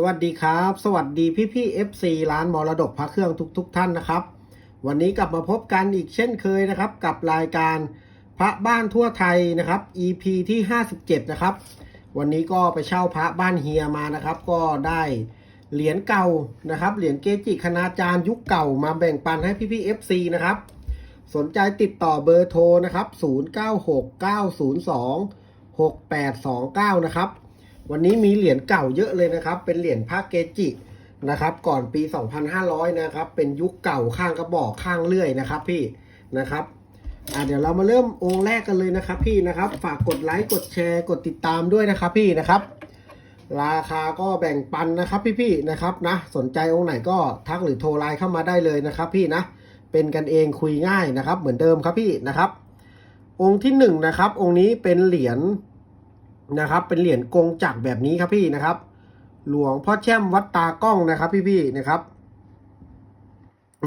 สวัสดีครับ สวัสดีพี่พี่ FC ร้านมรดกพระเครื่องทุกๆทท่านนะครับ วันนี้กลับมาพบกันอีกเช่นเคยนะครับ กับรายการพระบ้านทั่วไทยนะครับ EP ที่ 57 นะครับ วันนี้ก็ไปเช่าพระบ้านเฮียมานะครับ ก็ได้เหรียญเก่านะครับ เหรียญเกจิคณาจารย์ยุคเก่ามาแบ่งปันให้พี่พี่ FC นะครับ สนใจติดต่อเบอร์โทรนะครับ 0969026829 นะครับ วันนี้มีเหรียญเก่าเยอะเลยนะครับ เป็นเหรียญพระเกจินะครับ ก่อนปี 2500 นะครับ เป็นยุคเก่าข้างกระบอกข้างเลื่อยนะครับ พี่นะครับอะเดี๋ยวเรามาเริ่มองค์แรกกันเลยนะครับพี่นะครับ ฝากกดไลค์กดแชร์กดติดตามด้วยนะครับพี่นะครับ ราคาก็แบ่งปันนะครับพี่ๆนะครับนะ สนใจองค์ไหนก็ทักหรือโทรไลน์เข้ามาได้เลยนะครับพี่นะเป็นกันเองคุยง่ายนะครับ เหมือนเดิมครับพี่นะครับ องค์ที่หนึ่งนะครับองค์นี้เป็นเหรียญ นะครับ เป็นเหรียญกงจักรแบบนี้ครับพี่นะครับ หลวงพ่อแช่มวัดตากล้องนะครับ พี่ๆนะครับ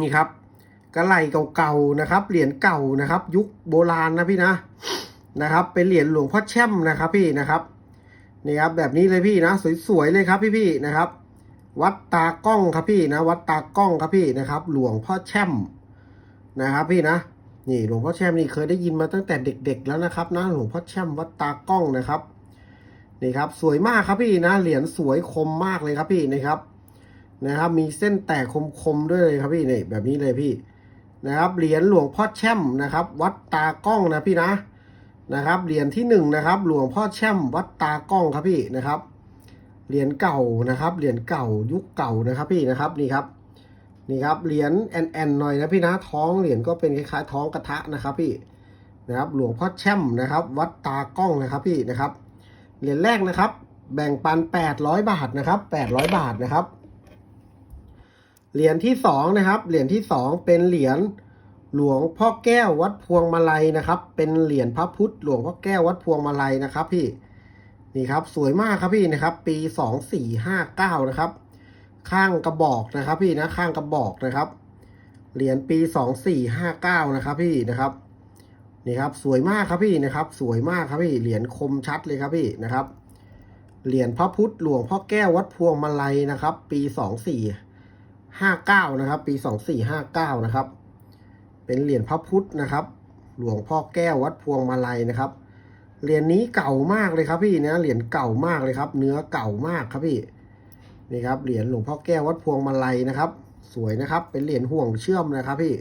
นี่ครับกระไหลเก่าๆนะครับ เหรียญเก่านะครับ ยุคโบราณนะพี่นะนะครับ เป็นเหรียญหลวงพ่อแช่มนะครับ พี่นะครับนี่ครับแบบนี้เลยพี่นะ สวยๆเลยครับพี่ๆนะครับ วัดตากล้องครับพี่นะ วัดตากล้องครับพี่นะครับ หลวงพ่อแช่มนะครับ พี่นะนี่หลวงพ่อแช่มนี่เคยได้ยินมาตั้งแต่เด็ก ๆ แล้วนะครับนะหลวงพ่อแช่มวัดตากล้องนะครับ นี่ครับสวยมากครับพี่นะเหรียญสวยคมมากเลยครับพี่นะครับนะครับ มีเส้นแตกคมๆด้วยเลยครับพี่นี่แบบนี้เลยพี่นะครับเหรียญหลวงพ่อแช่มนะครับ วัดตากล้องนะพี่นะนะครับเหรียญที่หนึ่งนะครับ หลวงพ่อแช่มวัดตากล้องครับพี่นะครับเหรียญเก่านะครับเหรียญเก่ายุคเก่านะครับพี่นะครับนี่ครับนี่ครับเหรียญแอนแอนหน่อยนะพี่นะท้องเหรียญก็เป็นคล้ายๆท้องกระทะนะครับพี่นะครับ หลวงพ่อแช่มนะครับ วัดตากล้องนะครับพี่นะครับ เหรียญแรกนะครับ แบ่งปัน 800 บาทนะครับ 800 บาทนะครับ เหรียญที่สองนะครับ เหรียญที่สองเป็นเหรียญหลวงพ่อแก้ววัดพวงมาลัยนะครับ เป็นเหรียญพระพุทธหลวงพ่อแก้ววัดพวงมาลัยนะครับ พี่นี่ครับสวยมากครับพี่นะครับ ปี 2459นะครับ ข้างกระบอกนะครับ พี่นะข้างกระบอกนะครับ เหรียญปีสองสี่ห้าเก้านะครับ พี่นะครับ นี่ครับสวยมากครับพี่นะครับ สวยมากครับพี่เหรียญคมชัดเลยครับพี่นะครับ เหรียญพระพุทธหลวงพ่อแก้ววัดพวงมาลัยนะครับ ปีสองสี่ห้าเก้านะครับ ปีสองสี่ห้าเก้านะครับ เป็นเหรียญพระพุทธนะครับ หลวงพ่อแก้ววัดพวงมาลัยนะครับเหรียญนี้เก่ามากเลยครับพี่นะเหรียญเก่ามากเลยครับ เนื้อเก่ามากครับพี่นี่ครับเหรียญหลวงพ่อแก้ววัดพวงมาลัยนะครับ สวยนะครับ เป็นเหรียญห่วงเชื่อมนะครับพี่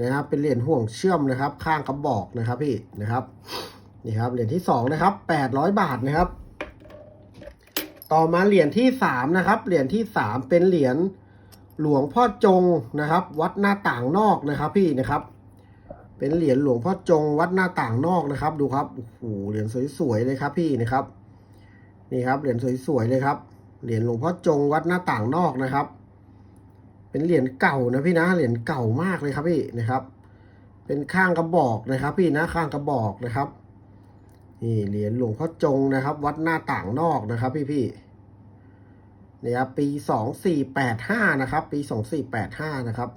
นะครับเป็นเหรียญห่วงเชื่อมนะครับ ข้างกระบอกนะครับพี่นะครับนี่ครับเหรียญที่สองนะครับแปดร้อยบาทนะครับ ต่อมาเหรียญที่สามนะครับเหรียญที่สามเป็นเหรียญหลวงพ่อจงนะครับ วัดหน้าต่างนอกนะครับพี่นะครับ เป็นเหรียญหลวงพ่อจงวัดหน้าต่างนอกนะครับ ดูครับโอ้โหเหรียญสวยๆเลยครับพี่นะครับ นี่ครับเหรียญสวยๆเลยครับเหรียญหลวงพ่อจงวัดหน้าต่างนอกนะครับ เป็นเหรียญเก่านะพี่นะเหรียญเก่ามากเลยครับพี่นะครับ เป็นข้างกระบอกนะครับ พี่นะข้างกระบอกนะครับนี่เหรียญหลวงพ่อจงนะครับ วัดหน้าต่างนอกนะครับ พี่พี่นี่ครับปีสองสี่แปดห้านะครับ ปีสองสี่แปดห้านะครับ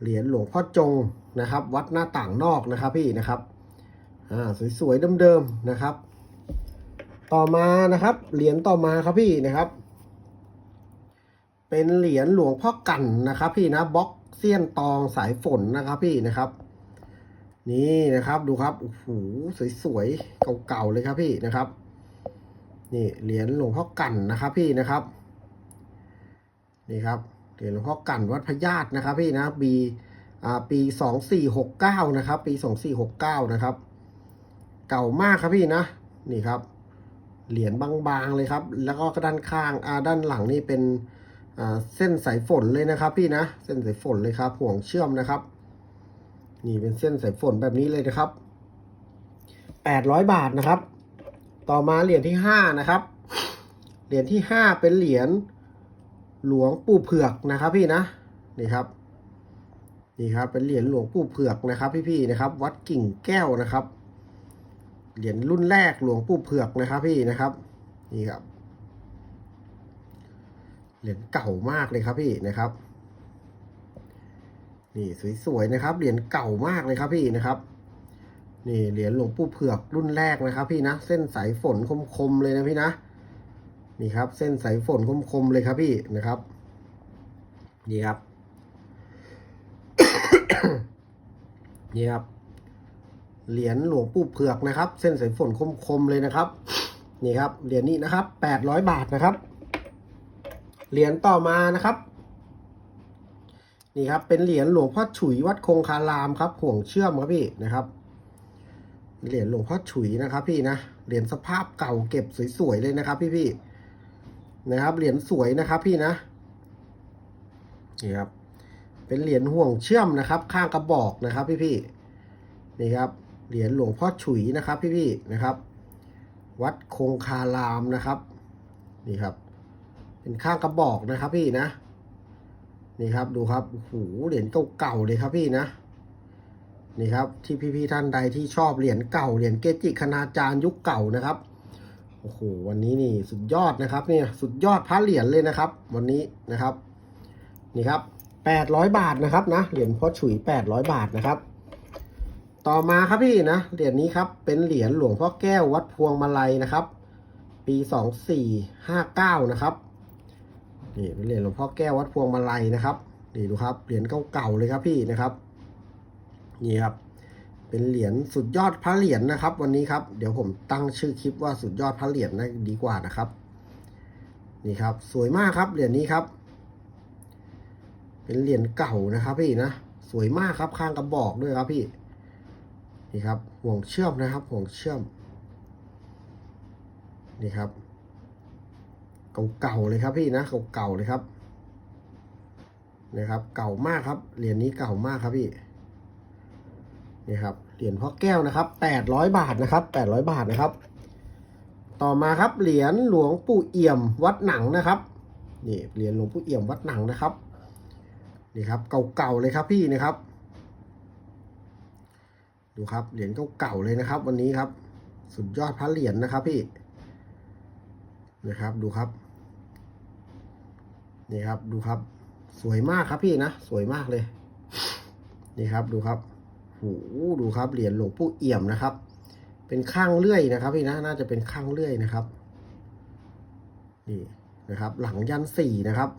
เหรียญหลวงพ่อจงนะครับ วัดหน้าต่างนอกนะครับ พี่นะครับอ่าสวยๆเดิมๆนะครับ ต่อมานะครับ เหรียญต่อมาครับพี่นะครับ เป็นเหรียญหลวงพ่อกันนะครับพี่นะบล็อกเซียนตองสายฝนนะครับพี่นะครับ นี่นะครับดูครับโอ้โหสวยๆเก่าๆเลยครับพี่นะครับ นี่เหรียญหลวงพ่อกันนะครับพี่นะครับ นี่ครับเหรียญหลวงพ่อกันวัดพญาตนะครับ พี่นะปีอ่าปีสองสี่หกเก้านะครับ ปีสองสี่หกเก้านะครับ เก่ามากครับพี่นะ นี่ครับ เหรียญบางๆเลยครับ แล้วก็ด้านข้างอ่าด้านหลังนี่เป็น เส้นสายฝนเลยนะครับ พี่นะ เส้นสายฝนเลยครับ ห่วงเชื่อมนะครับ นี่เป็นเส้นสายฝนแบบนี้เลยนะครับแปดร้อยบาทนะครับ ต่อมาเหรียญที่ห้านะครับ เหรียญที่ห้าเป็นเหรียญหลวงปู่เผือกนะครับ พี่นะ นี่ครับ นี่ครับ เป็นเหรียญหลวงปู่เผือกนะครับพี่ๆนะครับ วัดกิ่งแก้วนะครับ เหรียญรุ่นแรกหลวงปู่เผือกนะครับพี่นะครับ นี่ครับ เหรียญเก่ามากเลยครับพี่นะครับ นี่สวยๆนะครับ เหรียญเก่ามากเลยครับพี่นะครับ นี่เหรียญหลวงปู่เผือกรุ่นแรกนะครับ พี่นะ เส้นสายฝนคมๆเลยนะพี่นะ นี่ครับ เส้นสายฝนคมๆเลยครับพี่นะครับ นี่ครับ นี่ครับ เหรียญหลวงปู่เผือกนะครับ เส้นสายฝนคมๆเลยนะครับ นี่ครับ เหรียญนี้นะครับแปดร้อยบาทนะครับ เหรียญต่อมานะครับ นี่ครับเป็นเหรียญหลวงพ่อฉุยวัดคงคารามครับห่วงเชื่อมครับพี่นะครับ เหรียญหลวงพ่อฉุยนะครับ พี่นะเหรียญสภาพเก่าเก็บสวยๆเลยนะครับ พี่พี่ๆนะครับเหรียญสวยนะครับพี่นะนี่ครับเป็นเหรียญห่วงเชื่อมนะครับ ข้างกระบอกนะครับ พี่พี่ๆนี่ครับเหรียญหลวงพ่อฉุยนะครับ พี่พี่ๆนะครับ วัดคงคารามนะครับ นี่ครับ เป็นข้างกระบอกนะครับพี่นะ นี่ครับดูครับโอ้โหเหรียญเก่าๆเลยครับพี่นะ นี่ครับที่พี่ๆท่านใดที่ชอบเหรียญเก่าเหรียญเกจิคณาจารย์ยุคเก่านะครับโอ้โหวันนี้นี่สุดยอดนะครับเนี่ยสุดยอดพระเหรียญเลยนะครับ วันนี้นะครับ นี่ครับแปดร้อยบาทนะครับนะเหรียญพ่อฉุยแปดร้อยบาทนะครับ ต่อมาครับพี่นะเหรียญนี้ครับเป็นเหรียญหลวงพ่อแก้ววัดพวงมาลัยนะครับ ปีสองสี่ห้าเก้านะครับ นี่เป็นเหรียญหลวงพ่อแก้ววัดพวงมาลัยนะครับนี่ดูครับเหรียญเก่าๆเลยครับพี่นะครับนี่ครับ เป็นเหรียญสุดยอดพระเหรียญนะครับ วันนี้ครับเดี๋ยวผมตั้งชื่อคลิปว่าสุดยอดพระเหรียญนะดีกว่านะครับ นี่ครับ สวยมากครับเหรียญนี้ครับ เป็นเหรียญเก่านะครับ พี่นะสวยมากครับข้างกระบอกด้วยครับพี่ นี่ครับห่วงเชื่อมนะครับห่วงเชื่อม นี่ครับ เก่าๆเลยครับพี่นะเก่าๆเลยครับนะครับ เก่ามากครับเหรียญนี้เก่ามากครับพี่นี่ครับเหรียญพ่อแก้วนะครับแปดร้อยบาทนะครับแปดร้อยบาทนะครับ ต่อมาครับเหรียญหลวงปู่เอี่ยมวัดหนังนะครับนี่เหรียญหลวงปู่เอี่ยมวัดหนังนะครับนี่ครับเก่าๆเลยครับพี่นะครับ ดูครับเหรียญเก่าๆเลยนะครับ วันนี้ครับ สุดยอดพระเหรียญนะครับพี่ นะครับดูครับ นี่ครับดูครับ สวยมากครับพี่นะสวยมากเลย นี่ครับดูครับโหดูครับเหรียญหลวงปู่เอี่ยมนะครับ เป็นข้างเลื่อยนะครับพี่นะน่าจะเป็นข้างเลื่อยนะครับ นี่นะครับ หลังยันสี่นะครับ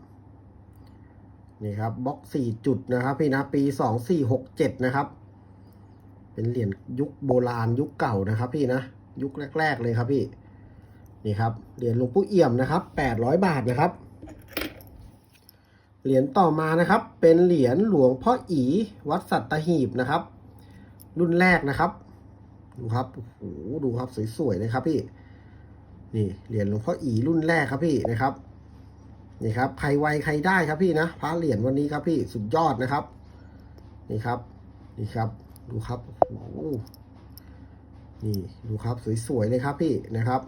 นี่ครับบล็อกสี่จุดนะครับ พี่นะปีสองสี่หกเจ็ดนะครับ เป็นเหรียญยุคโบราณยุคเก่านะครับ พี่นะยุคแรก ๆ เลยครับพี่ นี่ครับเหรียญหลวงปู่เอี่ยมนะครับแปดร้อยบาทนะครับเหรียญต่อมานะครับ เป็นเหรียญหลวงพ่ออีวัดสัตหีบนะครับ รุ่นแรกนะครับ ดูครับโอ้โหดูครับสวยๆเลยครับพี่นี่เหรียญหลวงพ่ออีรุ่นแรกครับพี่นะครับนี่ครับใครไวใครได้ครับพี่นะพระเหรียญวันนี้ครับพี่สุดยอดนะครับ นี่ครับนี่ครับ ดูครับโอ้โหนี่ดูครับสวยๆเลยครับพี่นะครับ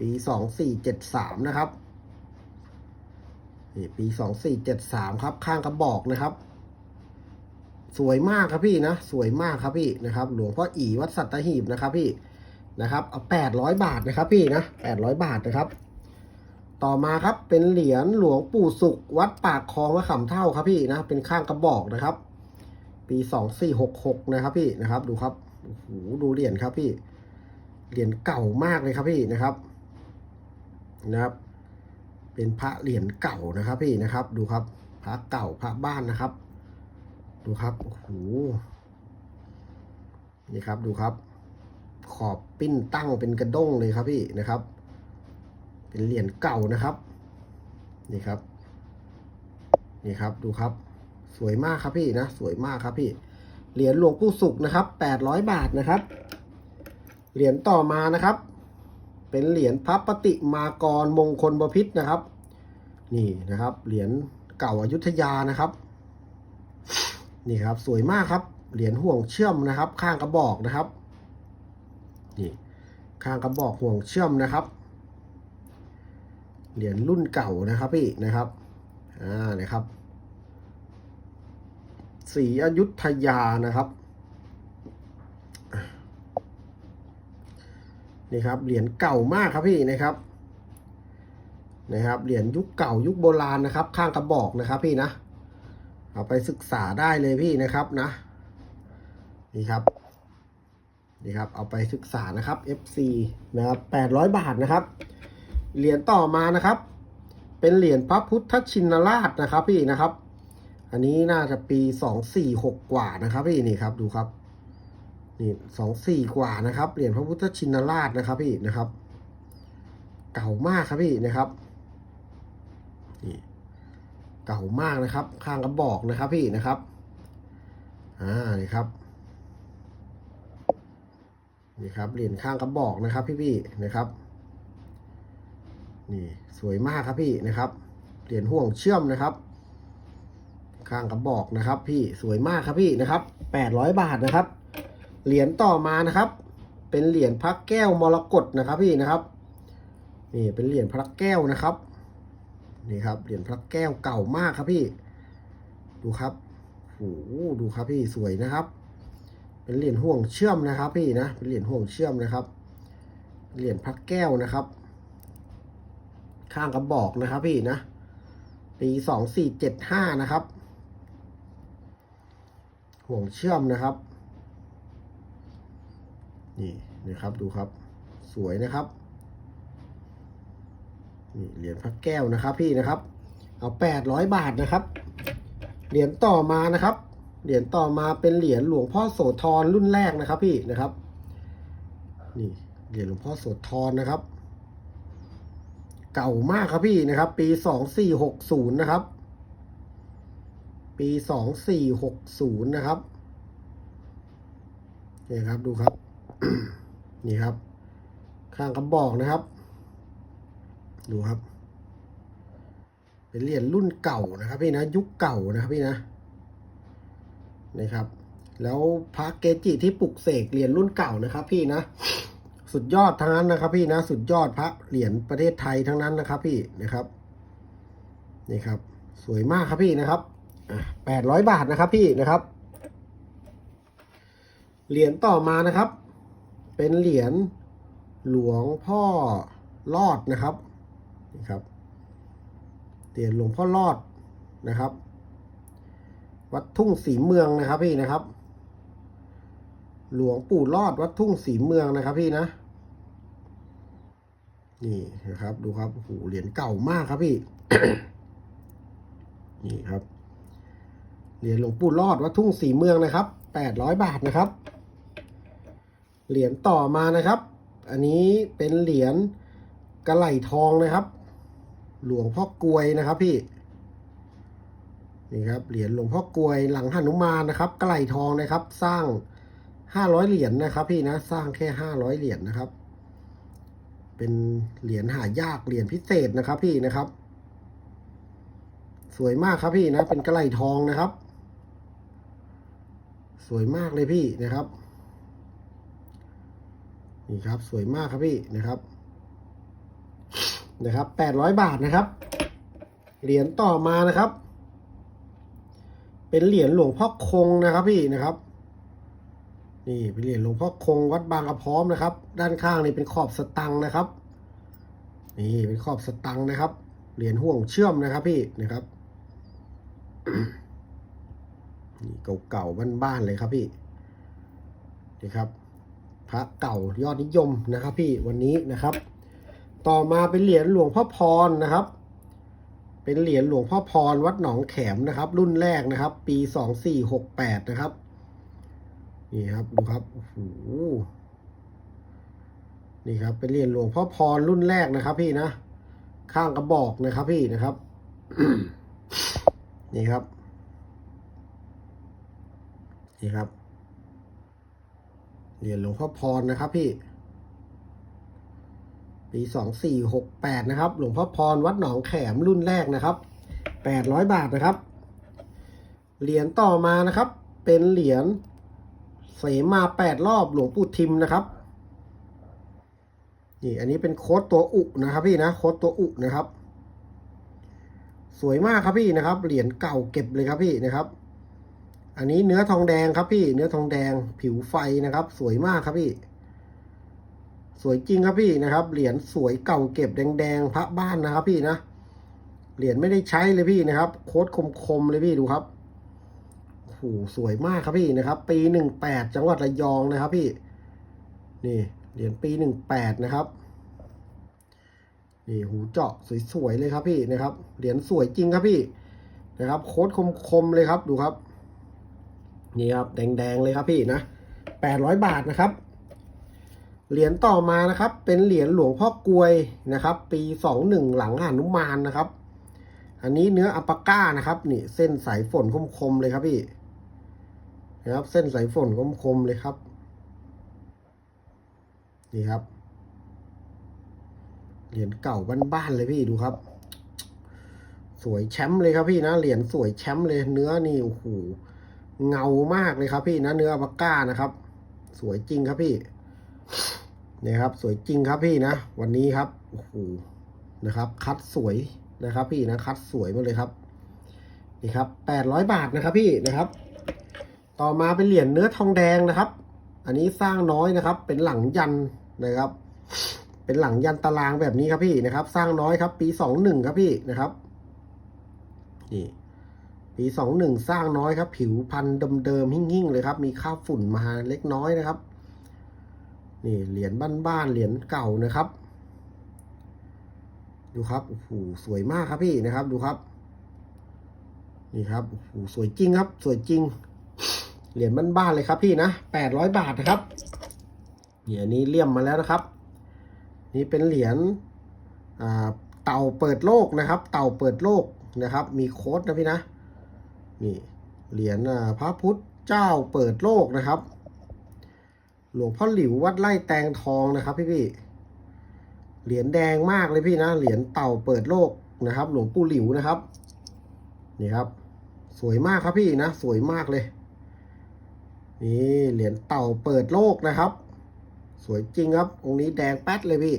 ปีสองสี่เจ็ดสามนะครับนี่ปีสองสี่เจ็ดสามครับ ข้างกระบอกนะครับ สวยมากครับพี่นะ สวยมากครับพี่นะครับ หลวงพ่ออีวัดสัตหีบนะครับพี่นะครับเอาแปดร้อยบาทนะครับพี่นะแปดร้อยบาทนะครับ ต่อมาครับเป็นเหรียญหลวงปู่สุข วัดปากคลองมะขามเท่าครับพี่นะ เป็นข้างกระบอกนะครับ ปีสองสี่หกหกนะครับพี่นะครับ ดูครับโอ้โหดูเหรียญครับพี่เหรียญเก่ามากเลยครับพี่นะครับ นะครับ เป็นพระเหรียญเก่านะครับพี่นะครับ ดูครับพระเก่าพระบ้านนะครับ ดูครับโอ้โหนี่ครับดูครับ ขอบปิ้นตั้งเป็นกระด้งเลยครับพี่นะครับ เป็นเหรียญเก่านะครับ นี่ครับ นี่ครับดูครับ สวยมากครับพี่นะ สวยมากครับพี่เหรียญหลวงปู่สุขนะครับแปดร้อยบาทนะครับ เหรียญต่อมานะครับ เป็นเหรียญพระปฏิมากรมงคลบพิษนะครับ นี่นะครับ เหรียญเก่าอายุทยานะครับ นี่ครับสวยมากครับ เหรียญห่วงเชื่อมนะครับ ข้างกระบอกนะครับ นี่ข้างกระบอกห่วงเชื่อมนะครับ เหรียญรุ่นเก่านะครับพี่นะครับอ่านะครับสีอยุธยานะครับ นี่ครับเหรียญเก่ามากครับพี่นะครับนะครับเหรียญยุคเก่ายุคโบราณนะครับ ข้างกระบอกนะครับพี่นะเอาไปศึกษาได้เลยพี่นะครับนะนี่ครับนี่ครับเอาไปศึกษานะครับ FC นะครับ800 บาทนะครับ เหรียญต่อมานะครับ เป็นเหรียญพระพุทธชินราชนะครับพี่นะครับ อันนี้น่าจะปีสองสี่หกกว่านะครับพี่นี่ครับดูครับ นี่สองสี่กว่านะครับเหรียญพระพุทธชินราชนะครับพี่นะครับ เก่ามากครับพี่นะครับนี่เก่ามากนะครับ ข้างกระบอกนะครับพี่นะครับอ่านี่ครับนี่ครับเหรียญข้างกระบอกนะครับ พี่พี่นะครับ นี่สวยมากครับพี่นะครับเหรียญห่วงเชื่อมนะครับ ข้างกระบอกนะครับ พี่สวยมากครับพี่นะครับแปดร้อยบาทนะครับ เหรียญต่อมานะครับ เป็นเหรียญพระแก้วมรกตนะครับพี่นะครับนี่เป็นเหรียญพระแก้วนะครับนี่ครับเหรียญพระแก้วเก่ามากครับพี่ ดูครับโอ้ดูครับพี่สวยนะครับ เป็นเหรียญห่วงเชื่อมนะครับ พี่นะเป็นเหรียญห่วงเชื่อมนะครับเหรียญพระแก้วนะครับ ข้างกระบอกนะครับ พี่นะปีสองสี่เจ็ดห้านะครับ ห่วงเชื่อมนะครับ นี่นะครับดูครับ สวยนะครับนี่เหรียญพระแก้วนะครับ พี่นะครับ เอาแปดร้อยบาทนะครับ เหรียญต่อมานะครับ เหรียญต่อมาเป็นเหรียญหลวงพ่อโสธรรุ่นแรกนะครับ พี่นะครับ นี่เหรียญหลวงพ่อโสธรนะครับ เก่ามากครับพี่นะครับ ปีสองสี่หกศูนย์นะครับ ปีสองสี่หกศูนย์นะครับนี่ครับดูครับ นี่ครับ ข้างกระบอกนะครับ ดูครับ เป็นเหรียญรุ่นเก่านะครับพี่นะ ยุคเก่านะครับพี่นะนะครับ แล้วพระเกจิที่ปลุกเสกเหรียญรุ่นเก่านะครับ พี่นะ สุดยอดทั้งนั้นนะครับ พี่นะ สุดยอดพระเหรียญประเทศไทยทั้งนั้นนะครับ พี่นะครับ นี่ครับ สวยมากครับพี่นะครับแปดร้อยบาทนะครับพี่นะครับ เหรียญต่อมานะครับ เป็นเหรียญหลวงพ่อรอดนะครับนี่ครับเหรียญหลวงพ่อรอดนะครับ วัดทุ่งสีเมืองนะครับพี่นะครับ หลวงปู่รอดวัดทุ่งสีเมืองนะครับพี่นะ นี่นะครับ ดูครับโอ้โหเหรียญเก่ามากครับพี่ นี่ครับเหรียญหลวงปู่รอดวัดทุ่งสีเมืองนะครับแปดร้อยบาทนะครับ เหรียญต่อมานะครับ อันนี้เป็นเหรียญกระไหลทองนะครับ หลวงพ่อกลวยนะครับพี่ นี่ครับเหรียญหลวงพ่อกลวยหลังหนุมานนะครับกระไหลทองนะครับ สร้างห้าร้อยเหรียญนะครับ พี่นะสร้างแค่ห้าร้อยเหรียญนะครับ เป็นเหรียญหายากเหรียญพิเศษนะครับ พี่นะครับ สวยมากครับพี่นะ เป็นกระไหลทองนะครับ สวยมากเลยพี่นะครับ นี่ครับ สวยมากครับพี่นะครับ นะครับแปดร้อยบาทนะครับ เหรียญต่อมานะครับ เป็นเหรียญหลวงพ่อคงนะครับพี่นะครับ นี่เป็นเหรียญหลวงพ่อคงวัดบางกระพร้อมนะครับ ด้านข้างนี่เป็นขอบสตังค์นะครับ นี่เป็นขอบสตังค์นะครับ เหรียญห่วงเชื่อมนะครับพี่นะครับนี่เก่าๆบ้านๆเลยครับพี่นี่ครับ พระเก่ายอดนิยมนะครับ พี่วันนี้นะครับ ต่อมาเป็นเหรียญหลวงพ่อพรนะครับ เป็นเหรียญหลวงพ่อพรวัดหนองแขมนะครับ รุ่นแรกนะครับ ปีสองสี่หกแปดนะครับนี่ครับดูครับโอ้โหนี่ครับเป็นเหรียญหลวงพ่อพรรุ่นแรกนะครับ พี่นะข้างกระบอกนะครับ พี่นะครับนี่ครับนี่ครับ เหรียญหลวงพ่อพรนะครับพี่ ปีสองสี่หกแปดนะครับ หลวงพ่อพรวัดหนองแขมรุ่นแรกนะครับแปดร้อยบาทนะครับ เหรียญต่อมานะครับ เป็นเหรียญเสมาแปดรอบหลวงปู่ทิมนะครับนี่อันนี้เป็นโค้ดตัวอุนะครับพี่นะโค้ดตัวอุนะครับ สวยมากครับพี่นะครับ เหรียญเก่าเก็บเลยครับพี่นะครับ อันนี้เนื้อทองแดงครับพี่ เนื้อทองแดงผิวไฟนะครับ สวยมากครับพี่ สวยจริงครับพี่นะครับ เหรียญสวยเก่าเก็บแดงๆพระบ้านนะครับพี่นะ เหรียญไม่ได้ใช้เลยพี่นะครับ โค้ดคมๆเลยพี่ดูครับโอ้โหสวยมากครับพี่นะครับ ปีหนึ่งแปดจังหวัดระยองนะครับพี่ นี่เหรียญปีหนึ่งแปดนะครับนี่หูเจาะสวยๆเลยครับพี่นะครับ เหรียญสวยจริงครับพี่นะครับ โค้ดคมๆเลยครับดูครับ นี่ครับแดงๆเลยครับพี่นะแปดร้อยบาทนะครับ เหรียญต่อมานะครับ เป็นเหรียญหลวงพ่อกลวยนะครับ ปีสองหนึ่งหลังหานุมานนะครับ อันนี้เนื้ออัปาก้านะครับนี่เส้นสายฝนคมๆเลยครับพี่นะครับ เส้นสายฝนคมๆเลยครับ นี่ครับเหรียญเก่าบ้านๆเลยพี่ดูครับ สวยแชมป์เลยครับพี่นะเหรียญสวยแชมป์เลยเนื้อนี่โอ้โห เงามากเลยครับพี่นะเนื้ออัปปาก้านะครับ สวยจริงครับพี่นี่ครับ สวยจริงครับพี่นะ วันนี้ครับโอ้โหนะครับ คัดสวยนะครับ พี่นะคัดสวยมากเลยครับนี่ครับแปดร้อยบาทนะครับพี่นะครับ ต่อมาเป็นเหรียญเนื้อทองแดงนะครับ อันนี้สร้างน้อยนะครับ เป็นหลังยันนะครับ เป็นหลังยันตารางแบบนี้ครับพี่นะครับ สร้างน้อยครับ ปีสองหนึ่งครับพี่นะครับนี่ ปีสองหนึ่งสร้างน้อยครับ ผิวพันธุ์เดิมๆหิ่งๆเลยครับ มีค่าฝุ่นมาเล็กน้อยนะครับ นี่เหรียญบ้านๆเหรียญเก่านะครับ ดูครับโอ้โหสวยมากครับพี่นะครับ ดูครับ นี่ครับโอ้โหสวยจริงครับ สวยจริง เหรียญบ้านๆเลยครับพี่นะแปดร้อยบาทนะครับเนี่ยนี้เลี่ยมมาแล้วนะครับ นี่เป็นเหรียญเต่าเปิดโลกนะครับ เต่าเปิดโลกนะครับ มีโค้ดนะพี่นะ นี่เหรียญพระพุทธเจ้าเปิดโลกนะครับ หลวงพ่อหลิววัดไร่แตงทองนะครับ พี่พี่เหรียญแดงมากเลยพี่นะเหรียญเต่าเปิดโลกนะครับ หลวงปู่หลิวนะครับ นี่ครับ สวยมากครับพี่นะ สวยมากเลย นี่เหรียญเต่าเปิดโลกนะครับ สวยจริงครับองค์นี้แดงแป๊ดเลยพี่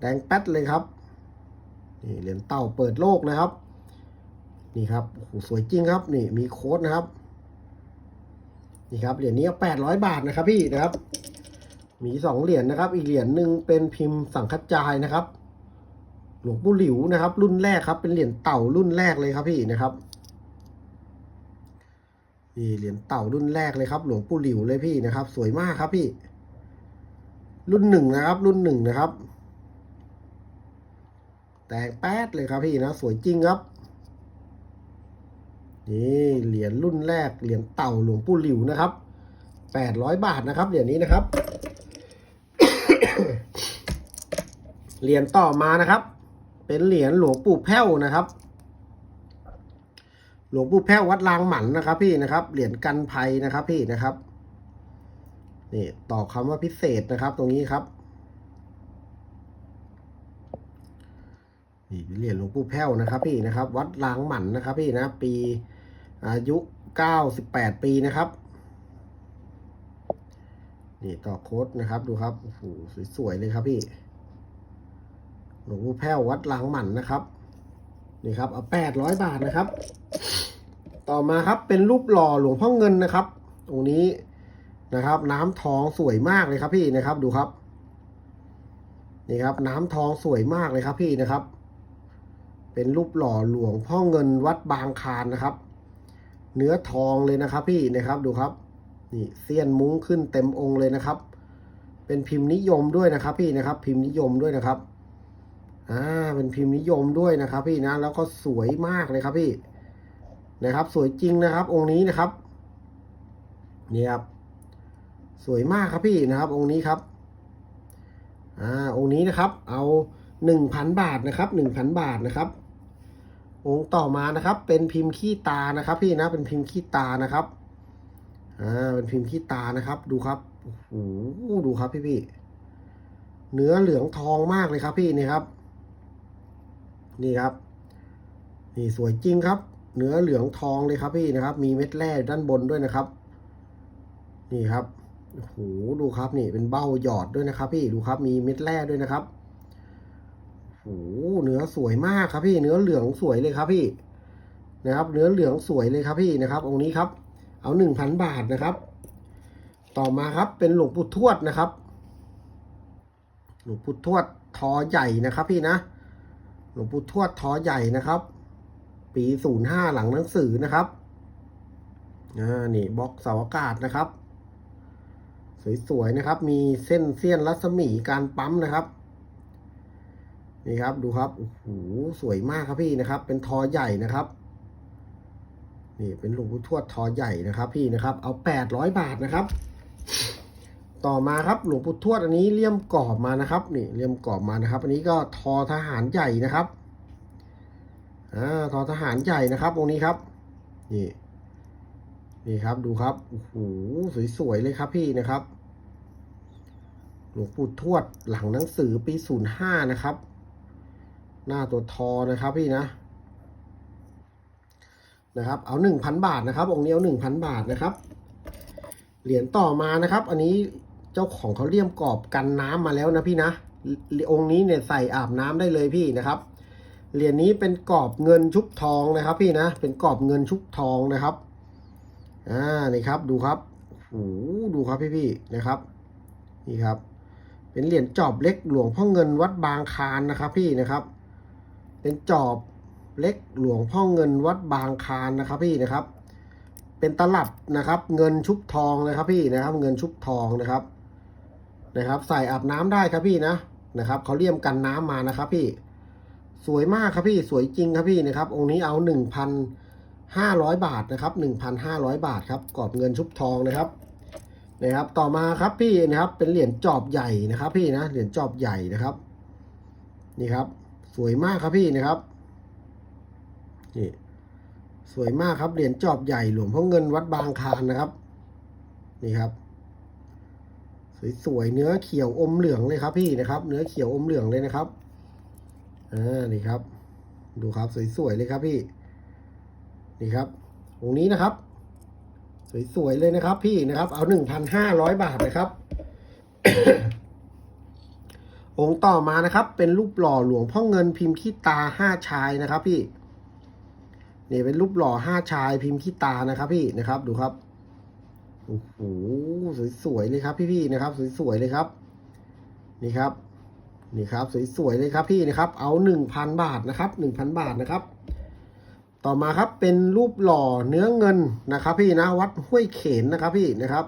แดงแป๊ดเลยครับนี่เหรียญเต่าเปิดโลกนะครับ นี่ครับโหสวยจริงครับ นี่มีโค้ดนะครับ นี่ครับเหรียญนี้แปดร้อยบาทนะครับพี่นะครับ มีสองเหรียญนะครับ อีกเหรียญหนึ่งเป็นพิมพ์สังคัจจายนะครับ หลวงปู่หลิวนะครับ รุ่นแรกครับ เป็นเหรียญเต่ารุ่นแรกเลยครับพี่นะครับนี่เหรียญเต่ารุ่นแรกเลยครับ หลวงปู่หลิวเลยพี่นะครับ สวยมากครับพี่ รุ่นหนึ่งนะครับ รุ่นหนึ่งนะครับ แตกแป๊ดเลยครับพี่นะ สวยจริงครับ นี่เหรียญรุ่นแรกเหรียญเต่าหลวงปู่หลิวนะครับแปดร้อยบาทนะครับเหรียญนี้นะครับ เหรียญต่อมานะครับ เป็นเหรียญหลวงปู่แพ้วนะครับ หลวงปู่แพ้ววัดลางหมันนะครับ พี่นะครับเหรียญกันภัยนะครับพี่นะครับนี่ต่อคำว่าพิเศษนะครับ ตรงนี้ครับนี่เหรียญหลวงปู่แพ้วนะครับ พี่นะครับ วัดลางหมันนะครับ พี่นะ ปี อายุเก้าสิบแปดปีนะครับ นี่ต่อโค้ดนะครับดูครับโอ้โหสวยๆเลยครับพี่หลวงปู่แพ้ววัดหลางหมันนะครับ นี่ครับเอาแปดร้อยบาทนะครับ ต่อมาครับเป็นรูปหล่อหลวงพ่อเงินนะครับตรงนี้นะครับ น้ำทองสวยมากเลยครับพี่นะครับดูครับ นี่ครับ น้ำทองสวยมากเลยครับพี่นะครับ เป็นรูปหล่อหลวงพ่อเงินวัดบางคานนะครับ เนื้อทองเลยนะครับ พี่นะครับดูครับนี่เสี้ยนมุ้งขึ้นเต็มองค์เลยนะครับ เป็นพิมพ์นิยมด้วยนะครับ พี่นะครับ พิมพ์นิยมด้วยนะครับอ่าเป็นพิมพ์นิยมด้วยนะครับ พี่นะ แล้วก็สวยมากเลยครับพี่นะครับ สวยจริงนะครับ องค์นี้นะครับนี่ครับสวยมากครับพี่นะครับ องค์นี้ครับอ่าองค์นี้นะครับ เอาหนึ่งพันบาทนะครับหนึ่งพันบาทนะครับ องค์ต่อมานะครับ เป็นพิมพ์ขี้ตานะครับ พี่นะเป็นพิมพ์ขี้ตานะครับอ่าเป็นพิมพ์ขี้ตานะครับ ดูครับโอ้โหดูครับพี่พี่เนื้อเหลืองทองมากเลยครับพี่นี่ครับ นี่ครับ นี่สวยจริงครับ เนื้อเหลืองทองเลยครับพี่นะครับ มีเม็ดแร่ด้านบนด้วยนะครับ นี่ครับโอ้โหดูครับนี่เป็นเบ้าหยอดด้วยนะครับ พี่ดูครับมีเม็ดแร่ด้วยนะครับ โอ้โหเนื้อสวยมากครับพี่เนื้อเหลืองสวยเลยครับพี่นะครับ เนื้อเหลืองสวยเลยครับพี่นะครับ องค์นี้ครับ เอาหนึ่งพันบาทนะครับ ต่อมาครับเป็นหลวงปู่ทวดนะครับ หลวงปู่ทวดทอใหญ่นะครับพี่นะหลวงปู่ทวดทอใหญ่นะครับ ปีศูนย์ห้าหลังหนังสือนะครับอ่านี่บล็อกเสาอากาศนะครับ สวยๆนะครับ มีเส้นเสี้ยนรัศมีการปั๊มนะครับ นี่ครับดูครับโอ้โหสวยมากครับพี่นะครับ เป็นทอใหญ่นะครับนี่เป็นหลวงปู่ทวดทอใหญ่นะครับ พี่นะครับ เอาแปดร้อยบาทนะครับ ต่อมาครับหลวงปู่ทวดอันนี้เลี่ยมกรอบมานะครับนี่เลี่ยมกรอบมานะครับ อันนี้ก็ทอทหารใหญ่นะครับอ่าทอทหารใหญ่นะครับองค์นี้ครับนี่นี่ครับดูครับโอ้โหสวยๆเลยครับพี่นะครับ หลวงปู่ทวดหลังหนังสือปีศูนย์ห้านะครับ หน้าตัวทอนะครับพี่นะนะครับ เอาหนึ่งพันบาทนะครับ องค์นี้เอาหนึ่งพันบาทนะครับ เหรียญต่อมานะครับ อันนี้เจ้าของเขาเลี่ยมกรอบกันน้ำมาแล้วนะพี่นะ องค์นี้เนี่ยใส่อาบน้ำได้เลยพี่นะครับ เหรียญนี้เป็นกรอบเงินชุบทองนะครับ พี่นะ เป็นกรอบเงินชุบทองนะครับ อ่า นี่ครับ ดูครับโอ้โหดูครับพี่พี่นะครับ นี่ครับ เป็นเหรียญจอบเล็กหลวงพ่อเงินวัดบางคานนะครับ พี่นะครับ เป็นจอบเล็กหลวงพ่อเงินวัดบางคานนะครับพี่นะครับ เป็นตลับนะครับ เงินชุบทองนะครับพี่นะครับ เงินชุบทองนะครับนะครับ ใส่อาบน้ำได้ครับพี่นะนะครับเขาเลี่ยมกันน้ำมานะครับพี่ สวยมากครับพี่สวยจริงครับพี่นะครับ องค์นี้เอาหนึ่งพันห้าร้อยบาทนะครับหนึ่งพันห้าร้อยบาทครับกรอบเงินชุบทองนะครับนะครับต่อมาครับพี่นะครับเป็นเหรียญจอบใหญ่นะครับ พี่นะเหรียญจอบใหญ่นะครับ นี่ครับ สวยมากครับพี่นะครับนี่สวยมากครับเหรียญจอบใหญ่หลวงพ่อเงินวัดบางคานนะครับ นี่ครับ สวยๆเนื้อเขียวอมเหลืองเลยครับพี่นะครับ เนื้อเขียวอมเหลืองเลยนะครับอ่านี่ครับ ดูครับสวยๆเลยครับพี่ นี่ครับองนี้นะครับ สวยๆเลยนะครับ พี่นะครับ เอาหนึ่งพันห้าร้อยบาทนะครับ องค์ต่อมานะครับ เป็นรูปหล่อหลวงพ่อเงินพิมพ์ขี้ตาห้าชายนะครับพี่นี่เป็นรูปหล่อห้าชายพิมพ์ขี้ตานะครับ พี่นะครับ ดูครับโอ้โหสวยๆเลยครับพี่ๆนะครับ สวยๆเลยครับ นี่ครับ นี่ครับ สวยๆเลยครับพี่นะครับ เอาหนึ่งพันบาทนะครับหนึ่งพันบาทนะครับ ต่อมาครับเป็นรูปหล่อเนื้อเงินนะครับ พี่นะวัดห้วยเขนนะครับพี่นะครับ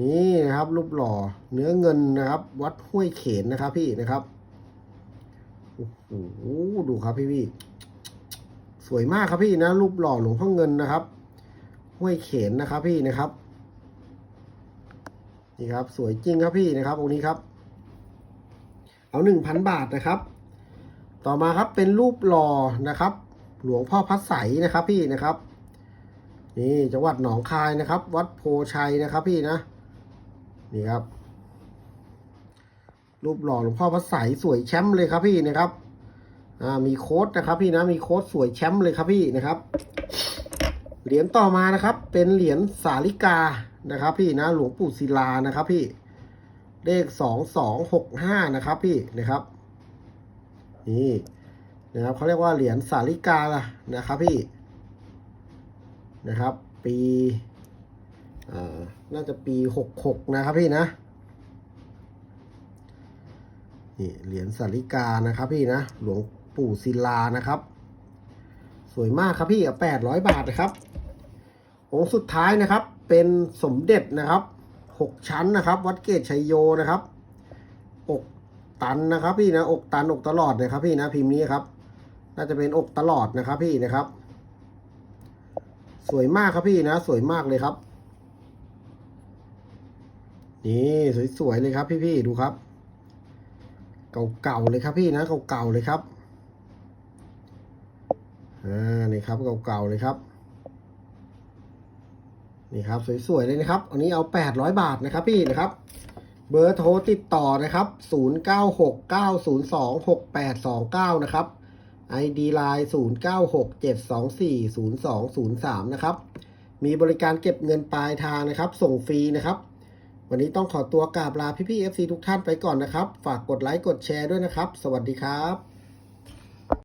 นี่นะครับรูปหล่อเนื้อเงินนะครับ วัดห้วยเขนนะครับ พี่นะครับโอ้โหดูครับพี่พี่สวยมากครับพี่นะ รูปหล่อหลวงพ่อเงินนะครับ ห้วยเขนนะครับ พี่นะครับ นี่ครับ สวยจริงครับพี่นะครับองค์นี้ครับ เอาหนึ่งพันบาทนะครับ ต่อมาครับเป็นรูปหล่อนะครับ หลวงพ่อพัดใสนะครับ พี่นะครับนี่จังหวัดหนองคายนะครับ วัดโพชัยนะครับพี่นะ นี่ครับ รูปหล่อหลวงพ่อพัดใสสวยแชมป์เลยครับพี่นะครับอ่ามีโค้ดนะครับพี่นะมีโค้ดสวยแชมป์เลยครับพี่นะครับเหรียญต่อมานะครับ เป็นเหรียญสาลิกานะครับ พี่นะหลวงปู่ศิลานะครับพี่เลขสองสองหกห้านะครับพี่นะครับ นี่นะครับเขาเรียกว่าเหรียญสาลิกาล่ะนะครับพี่นะครับ ปี น่าจะปีหกหกนะครับพี่นะ นี่เหรียญสาลิกานะครับพี่นะ หลวงปู่ศิลานะครับ สวยมากครับพี่แปดร้อยบาทนะครับ องค์สุดท้ายนะครับ เป็นสมเด็จนะครับหกชั้นนะครับ วัดเกตชัยโยนะครับ อกตันนะครับพี่นะ อกตันอกตลอดนะครับพี่นะพิมพ์นี้ครับ น่าจะเป็นอกตลอดนะครับพี่นะครับ สวยมากครับพี่นะ สวยมากเลยครับ นี่สวยๆเลยครับพี่ๆดูครับ เก่าๆเลยครับพี่นะเก่าๆเลยครับอ่านี่ครับเก่าๆเลยครับนี่ครับสวยๆเลยนะครับ อันนี้เอา 800 บาทนะครับพี่นะครับ เบอร์โทรติดต่อนะครับ 0969026829 นะครับ ID Line 0967240203 นะครับ มีบริการเก็บเงินปลายทางนะครับ ส่งฟรีนะครับ วันนี้ต้องขอตัวกราบลาพี่ๆ FC ทุกท่านไปก่อนนะครับ ฝากกดไลค์กดแชร์ด้วยนะครับ สวัสดีครับ